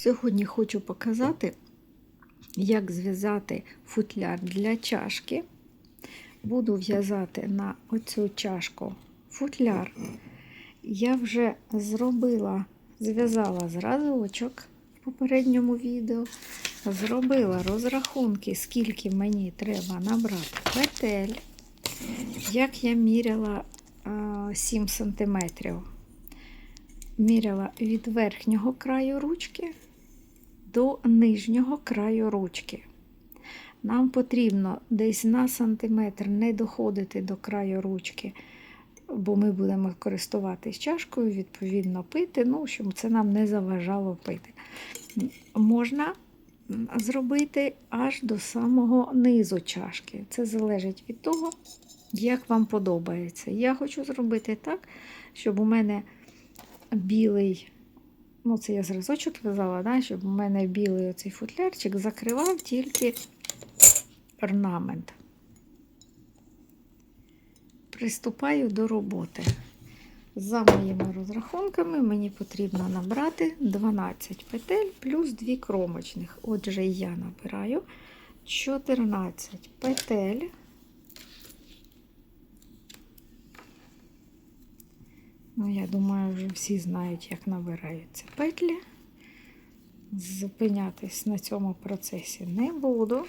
Сьогодні хочу показати, як зв'язати футляр для чашки. Буду в'язати на оцю чашку футляр. Я вже зробила, зв'язала зразочок в попередньому відео. Зробила розрахунки, скільки мені треба набрати петель. Як я міряла 7 см. Міряла від верхнього краю ручки до нижнього краю ручки. Нам потрібно десь на сантиметр не доходити до краю ручки, бо ми будемо користуватись чашкою, відповідно, пити, ну, щоб це нам не заважало пити. Можна зробити аж до самого низу чашки. Це залежить від того, як вам подобається. Я хочу зробити так, щоб у мене білий, ну це я зразочок в'язала, да, щоб у мене білий оцей футлярчик закривав тільки орнамент. Приступаю до роботи. За моїми розрахунками мені потрібно набрати 12 петель плюс 2 кромочних. Отже, я набираю 14 петель. Ну, я думаю, вже всі знають, як набираються петлі. Зупинятись на цьому процесі не буду.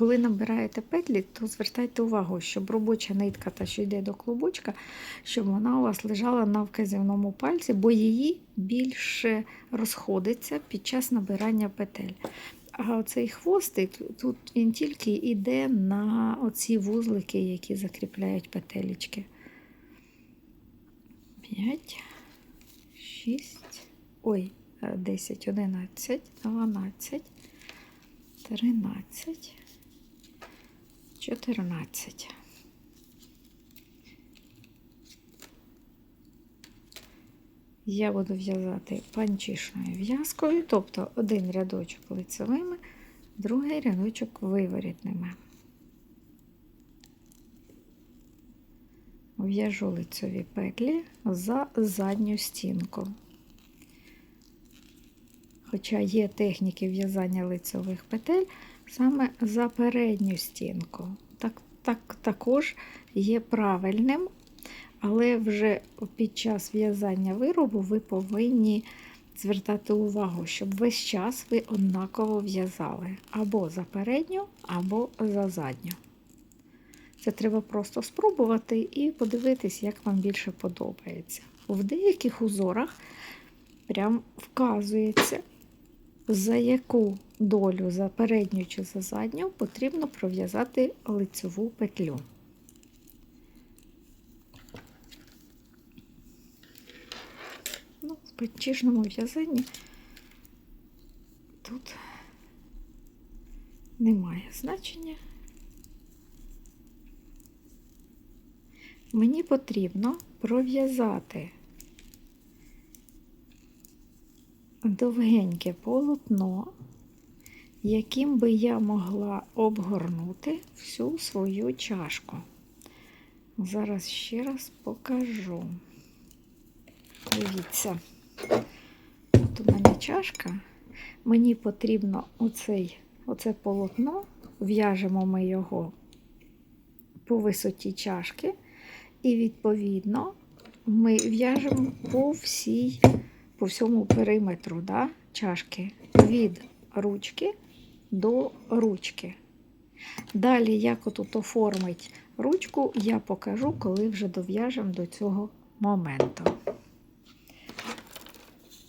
Коли набираєте петлі, то звертайте увагу, щоб робоча нитка, та що йде до клубочка, щоб вона у вас лежала на вказівному пальці, бо її більше розходиться під час набирання петель. А оцей хвостик, тут він тільки йде на оці вузлики, які закріпляють петелечки. 5, 6, ой, 10, 11, 12, 13. 14. Я буду в'язати панчішною в'язкою, тобто один рядочок лицевими, другий рядочок виворітними. В'яжу лицеві петлі за задню стінку. Хоча є техніки в'язання лицевих петель, саме за передню стінку. Так, так Також є правильним, але вже під час в'язання виробу ви повинні звертати увагу, щоб весь час ви однаково в'язали або за передню, або за задню. Це треба просто спробувати і подивитись, як вам більше подобається. В деяких узорах прям вказується, за яку долю за передню чи за задню потрібно пров'язати лицеву петлю. Ну, В панчішному в'язанні тут немає значення. Мені потрібно пров'язати довгеньке полотно, яким би я могла обгорнути всю свою чашку. Зараз ще раз покажу. Дивіться, тут у мене чашка. Мені потрібно оцей, оце полотно, в'яжемо ми його по висоті чашки, і, відповідно, ми в'яжемо по всій по всьому периметру да, чашки від ручки до ручки. Далі, як отут оформить ручку, я покажу, коли вже дов'яжемо до цього моменту.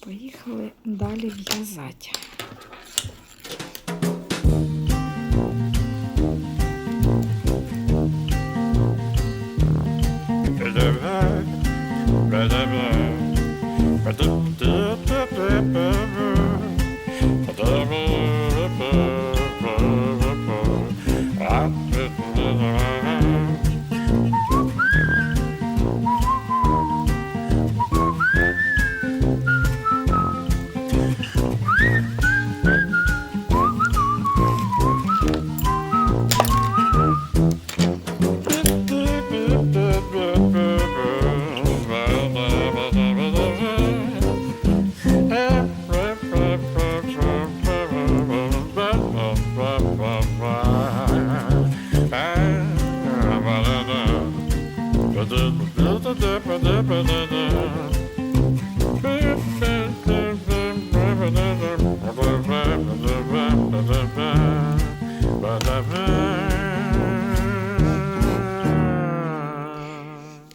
Поїхали далі в'язати.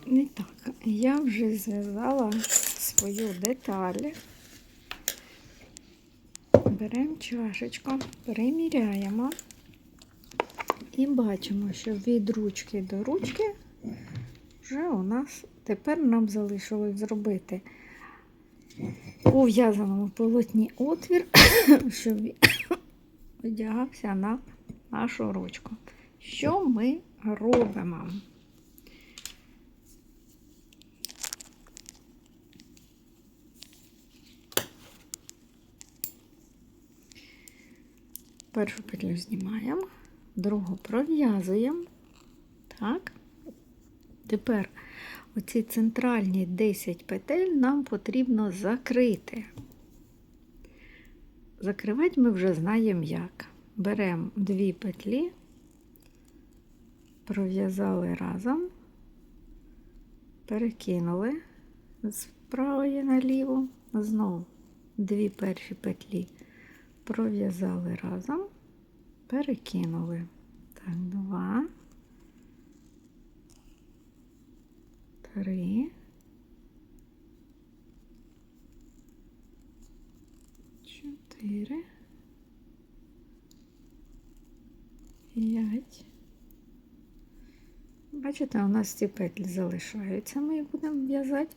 І так, я вже зв'язала свою деталь. Беремо чашечку, переміряємо і бачимо, що від ручки до ручки вже у нас тепер нам залишилось зробити у полотні отвір, щоб одягався на нашу ручку. Що ми робимо? Першу петлю знімаємо, другу пров'язуємо. Так. Тепер оці центральні 10 петель нам потрібно закрити. Закривати ми вже знаємо як. Беремо дві петлі, пров'язали разом, перекинули з правої на ліву, знову дві перші петлі пров'язали разом, перекинули. Так, два, три, чотири, п'ять. Бачите, у нас ці петлі залишаються, ми їх будемо в'язати,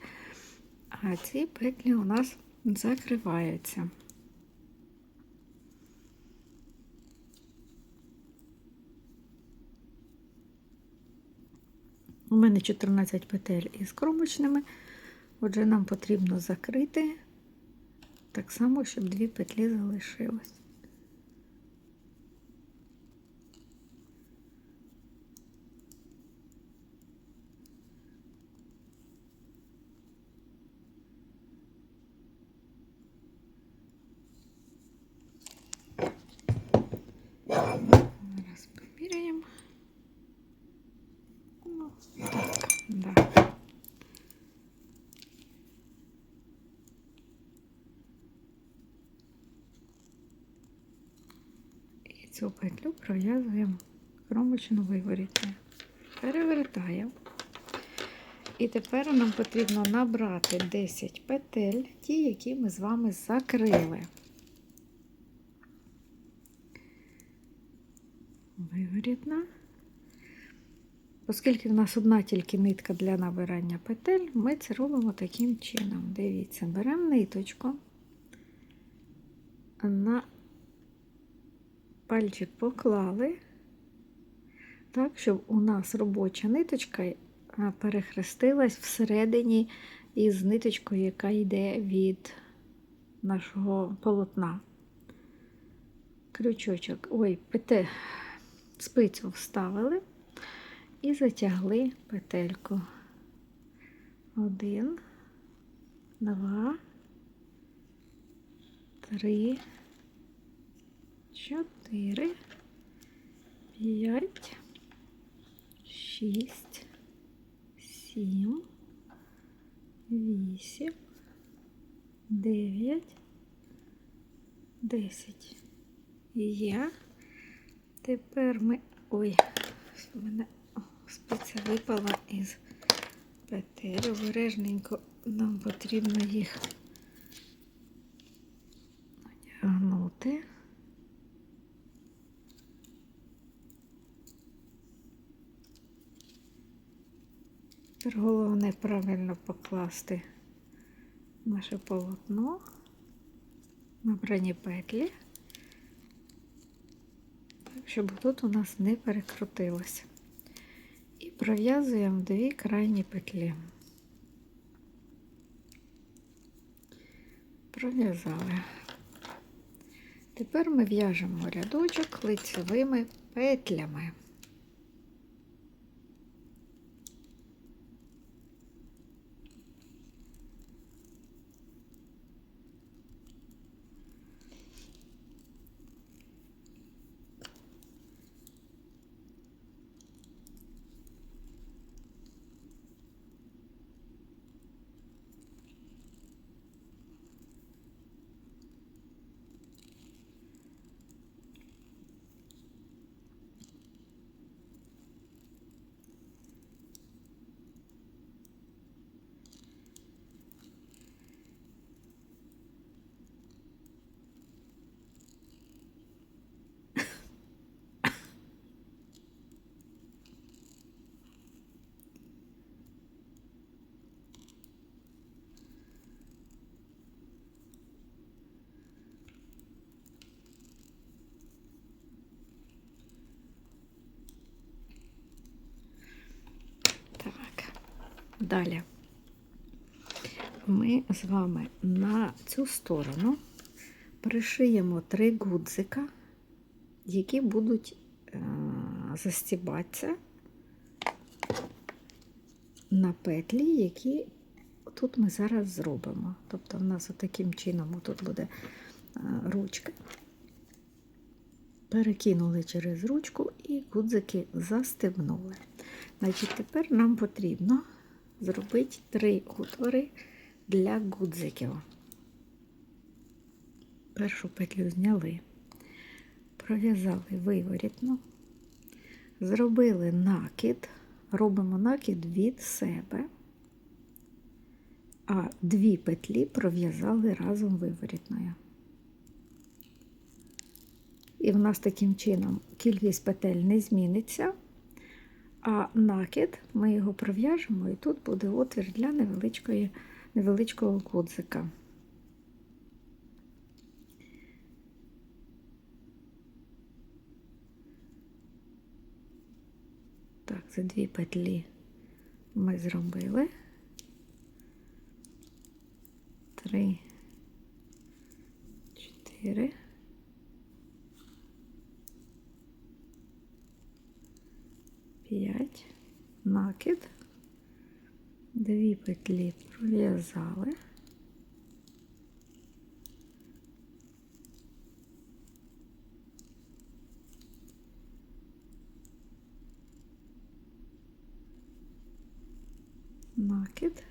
а ці петлі у нас закриваються. Мене 14 петель із кромочними, отже, нам потрібно закрити так само, щоб дві петлі залишилось. Зараз поміряємо. Ну, так, да. І цю петлю пров'язуємо кромочну виворітню. Перевертаємо. І тепер нам потрібно набрати 10 петель, ті, які ми з вами закрили. Виворітна. Оскільки в нас одна тільки нитка для набирання петель, ми це робимо таким чином. Дивіться, беремо ниточку, на пальчик поклали, так, щоб у нас робоча ниточка перехрестилась всередині із ниточкою, яка йде від нашого полотна. Крючочок, ой, пете, спицю вставили і затягли петельку. Один, два, три, чотири, п'ять, шість, сім, вісім, дев'ять, десять. Є. Тепер ми... Ой, у мене спиця випала із петель. Обережненько нам потрібно їх надягнути. Тепер головне правильно покласти наше полотно, набрані петлі, так, щоб тут у нас не перекрутилося. І пров'язуємо дві крайні петлі. Пров'язали. Тепер ми в'яжемо рядочок лицевими петлями. Далі ми з вами на цю сторону пришиємо три гудзика, які будуть е, застібатися на петлі, які тут ми зараз зробимо. Тобто, в нас таким чином тут буде е, ручка. Перекинули через ручку і гудзики застебнули. Значить, тепер нам потрібно зробити три отвори для гудзиків. Першу петлю зняли, пров'язали виворітно, зробили накид, робимо накид від себе, а дві петлі пров'язали разом виворітною. І в нас таким чином кількість петель не зміниться, а накид ми його пров'яжемо, і тут буде отвір для невеличкої, невеличкого гудзика. Так, за дві петлі ми зробили. Три, чотири. П'ять, накид, дві петлі пров'язали. Накид.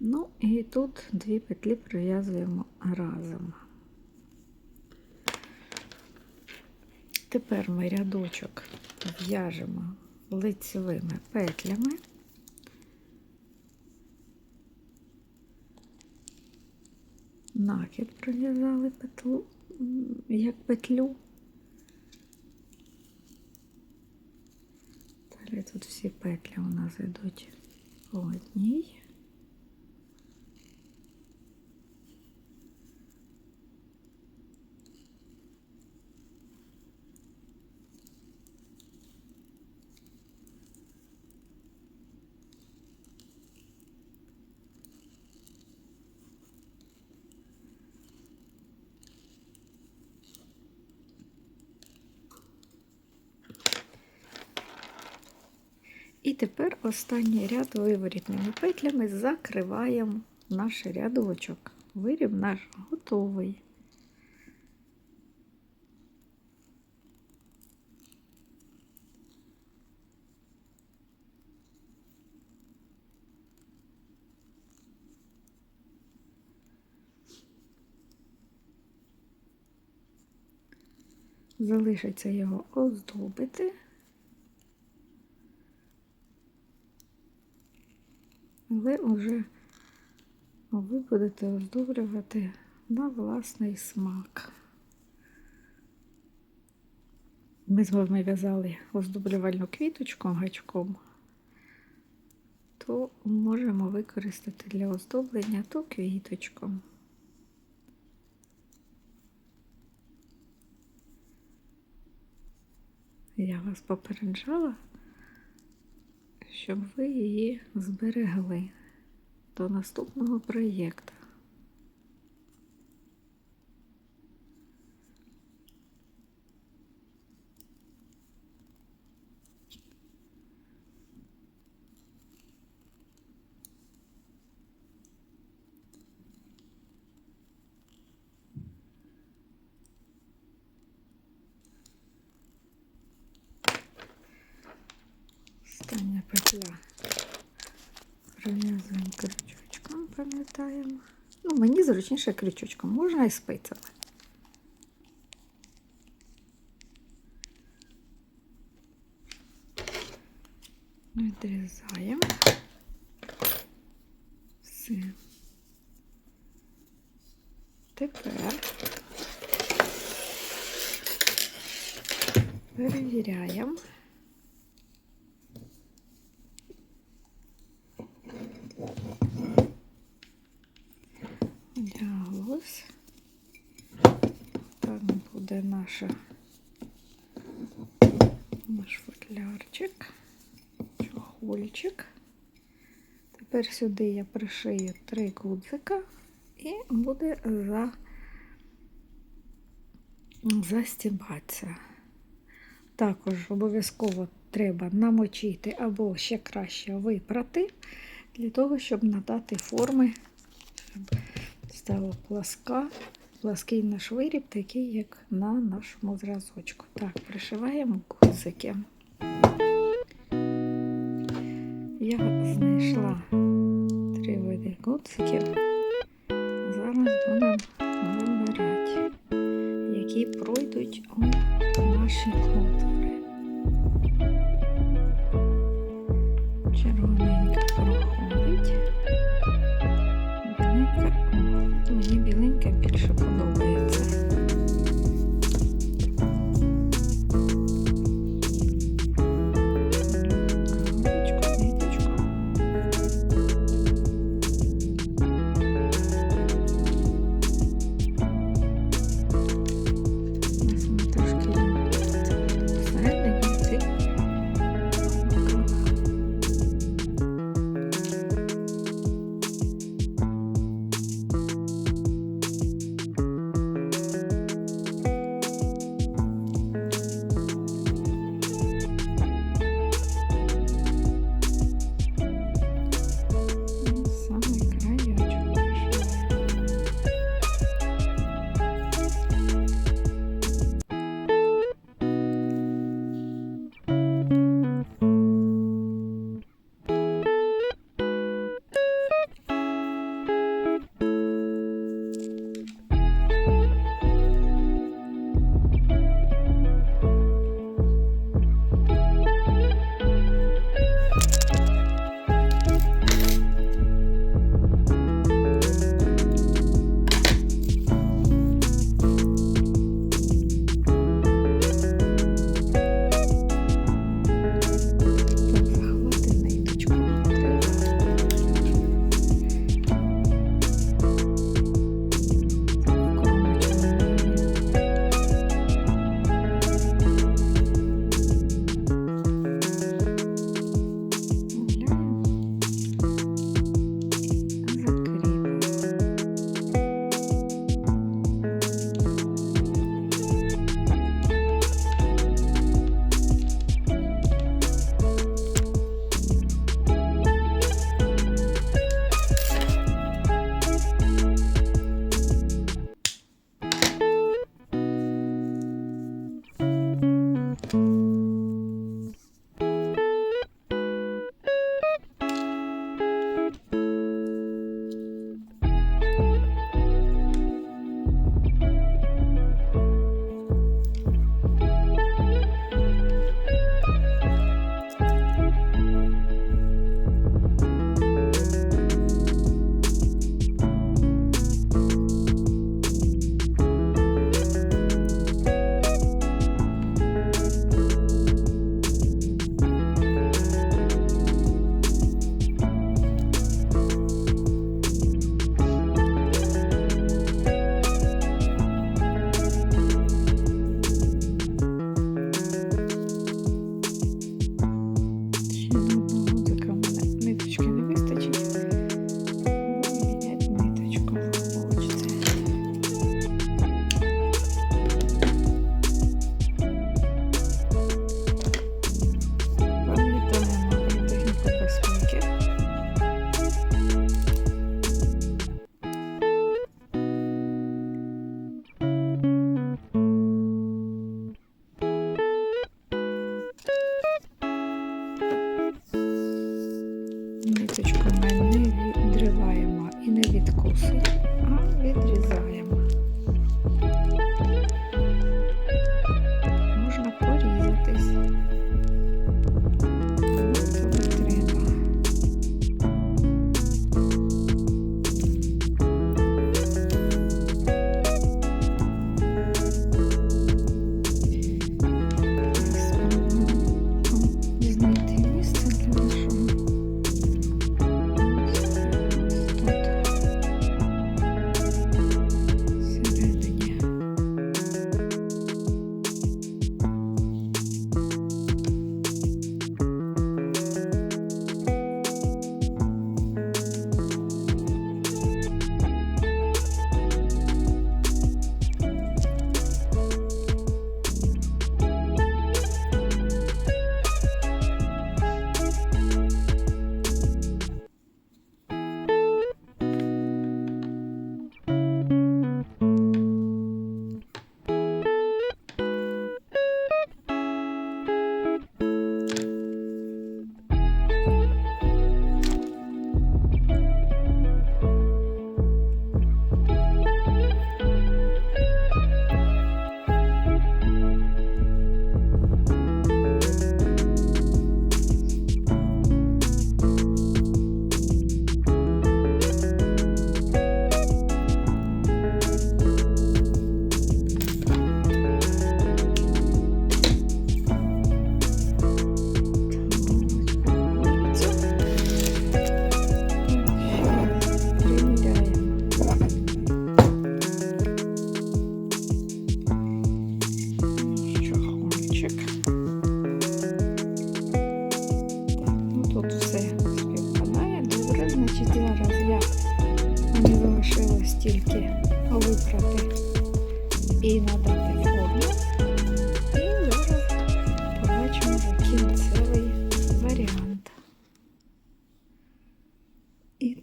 Ну і тут дві петлі пров'язуємо разом. Тепер ми рядочок в'яжемо лицевими петлями. Накид пров'язали петлю, як петлю. Далі тут всі петлі у нас йдуть по одній. Тепер останній ряд виворітними петлями закриваємо наш рядочок. Виріб наш готовий. Залишиться його оздобити. Ви вже ви будете оздоблювати на власний смак. Ми з вами в'язали оздоблювальну квіточку гачком, то можемо використати для оздоблення ту квіточку. Я вас попереджала щоб ви її зберегли до наступного проєкту. зручніше крючочком, можна і спицями. Відрізаємо. Все. Тепер перевіряємо. Наш. Тепер сюди я пришию три гудзика і буде за... застібатися. Також обов'язково треба намочити або ще краще випрати, для того, щоб надати форми, щоб стала пласка, плаский наш виріб, такий, як на нашому зразочку. Так, пришиваємо гудзики. Я знайшла три види гудзиків. Зараз будемо вибирати, які пройдуть у наші отвори.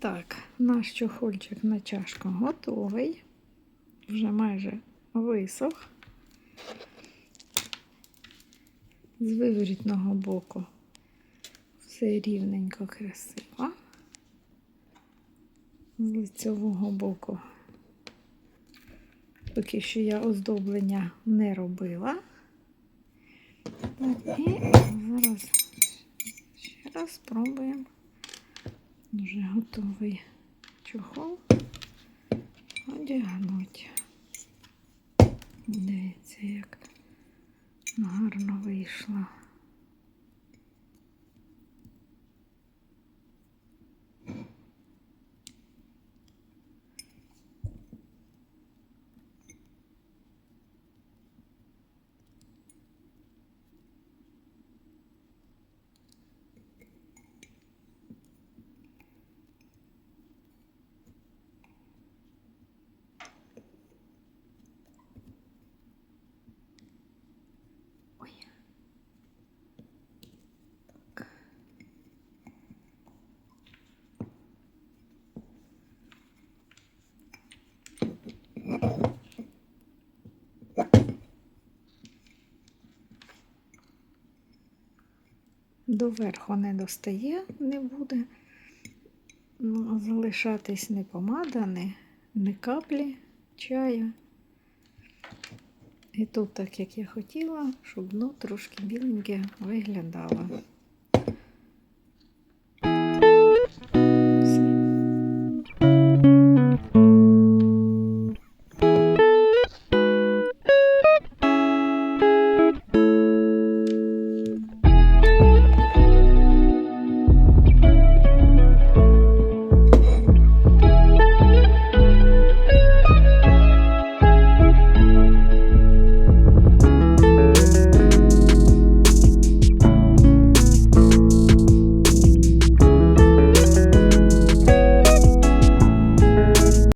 Так, наш чохольчик на чашку готовий. Вже майже висох. З виворітного боку все рівненько красиво. З лицевого боку. Поки що я оздоблення не робила. Так, і зараз ще раз спробуємо. Вже готовий чохол одягнути. Дивіться, як гарно вийшло. Доверху не достає, не буде. Ну, залишатись не помада, не, не каплі чаю. І тут, так як я хотіла, щоб дно трошки біленьке виглядало.